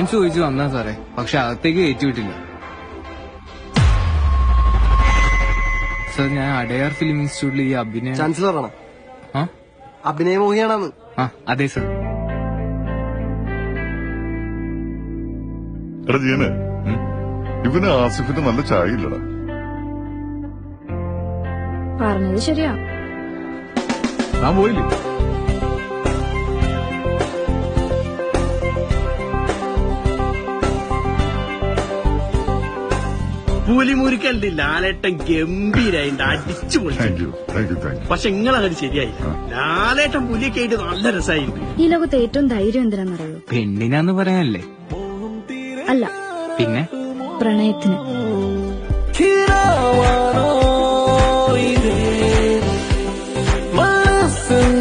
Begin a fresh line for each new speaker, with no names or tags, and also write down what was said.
Chance ചോദിച്ചു വന്നാ സാറേ. പക്ഷെ അകത്തേക്ക് കയറ്റിവിട്ടില്ല സാർ ഞാൻ അടയാർ ഫിലിം ഇൻസ്റ്റിറ്റ്യൂട്ടിൽ ഈ അഭിനയ
ചാൻസലറാണ്.
ആ?
അഭിനയമോഹിയാണെന്ന്
ആ അതെ സർ.
എടാ ജീനെ ഇവന് ആസിഫിന് നല്ല ചായ ഇല്ലടാ
പറഞ്ഞത് ശരിയാ.
ഞാൻ പോയില്ലേ?
പുലിമുരുക്കലിന്റെ ലാലേട്ടൻ ഗംഭീരായി അടിച്ചു പൊളിച്ചു. പക്ഷെ നിങ്ങളങ്ങനെ ശരിയായില്ല. ലാലേട്ടൻ പുലിയൊക്കെ ആയിട്ട് നല്ല രസമായിരുന്നു
ഈ ലോകത്ത് ഏറ്റവും ധൈര്യം എന്തിനാണെന്നറിയോ?
പെണ്ണിനാന്ന് പറയാനല്ലേ?
അല്ല
പിന്നെ?
പ്രണയത്തിന്.
മനസ്സിൽ